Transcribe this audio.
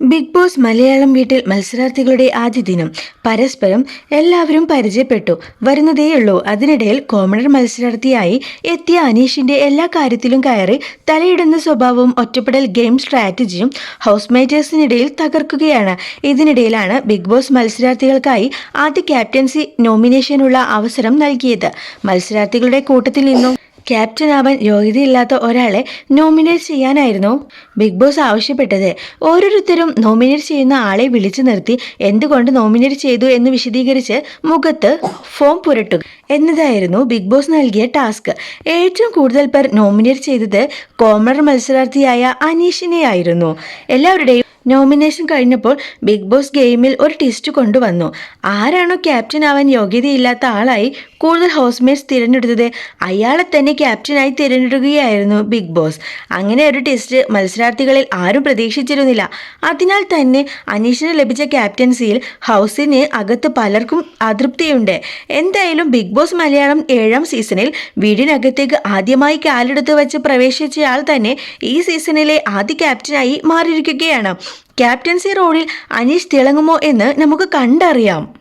Big boss Malayalam വീട്ടിൽ മത്സരാർത്ഥികളുടെ ആദ്യ ദിനം. പരസ്പരം എല്ലാവരും പരിചയപ്പെട്ടു. വരുന്നതേയുള്ളൂ. അതിനിടയിൽ കോമണർ മത്സരാർത്ഥിയായി എത്തിയ അനീഷിന്റെ എല്ലാ കാര്യത്തിലും കയറി തലയിടുന്ന സ്വഭാവവും ഒറ്റപ്പെടൽ ഗെയിം സ്ട്രാറ്റജിയും ഹൗസ് മേറ്റേഴ്സിനിടയിൽ തകർക്കുകയാണ്. ഇതിനിടയിലാണ് ബിഗ് ബോസ് മത്സരാർത്ഥികൾക്കായി ആദ്യ ക്യാപ്റ്റൻസി നോമിനേഷനുള്ള അവസരം നൽകിയത്. മത്സരാർത്ഥികളുടെ കൂട്ടത്തിൽ നിന്നും ക്യാപ്റ്റൻ ആവാൻ യോഗ്യതയില്ലാത്ത ഒരാളെ നോമിനേറ്റ് ചെയ്യാനായിരുന്നു ബിഗ് ബോസ് ആവശ്യപ്പെട്ടത്. ഓരോരുത്തരും നോമിനേറ്റ് ചെയ്യുന്ന ആളെ വിളിച്ചു നിർത്തി എന്തുകൊണ്ട് നോമിനേറ്റ് ചെയ്തു എന്ന് വിശദീകരിച്ച് മുഖത്ത് ഫോം പുരട്ടുക എന്നതായിരുന്നു ബിഗ് ബോസ് നൽകിയ ടാസ്ക്. ഏറ്റവും കൂടുതൽ പേർ നോമിനേറ്റ് ചെയ്തത് കോമണർ മത്സരാർത്ഥിയായ അനീഷിനെ ആയിരുന്നു എല്ലാവരുടെയും നോമിനേഷൻ കഴിഞ്ഞപ്പോൾ ബിഗ് ബോസ് ഗെയിമിൽ ഒരു ടെസ്റ്റ് കൊണ്ടുവന്നു. ആരാണോ ക്യാപ്റ്റൻ ആവാൻ യോഗ്യതയില്ലാത്ത ആളായി കൂടുതൽ ഹൗസ്മേറ്റ്സ് തിരഞ്ഞെടുത്തത് അയാളെ തന്നെ ക്യാപ്റ്റനായി തിരഞ്ഞെടുക്കുകയായിരുന്നു ബിഗ് ബോസ്. അങ്ങനെ ഒരു ടെസ്റ്റ് മത്സരാർത്ഥികളിൽ ആരും പ്രതീക്ഷിച്ചിരുന്നില്ല. അതിനാൽ തന്നെ അനീഷിന് ലഭിച്ച ക്യാപ്റ്റൻസിയിൽ ഹൗസിന് അകത്ത് പലർക്കും അതൃപ്തിയുണ്ട്. എന്തായാലും ബിഗ് ബോസ് മലയാളം ഏഴാം സീസണിൽ വീടിനകത്തേക്ക് ആദ്യമായി കാലെടുത്ത് വെച്ച് പ്രവേശിച്ചയാൾ തന്നെ ഈ സീസണിലെ ആദ്യ ക്യാപ്റ്റനായി മാറിയിരിക്കുകയാണ്. ക്യാപ്റ്റൻസി റോളിൽ അനീഷ് തിളങ്ങുമോ എന്ന് നമുക്ക് കണ്ടറിയാം.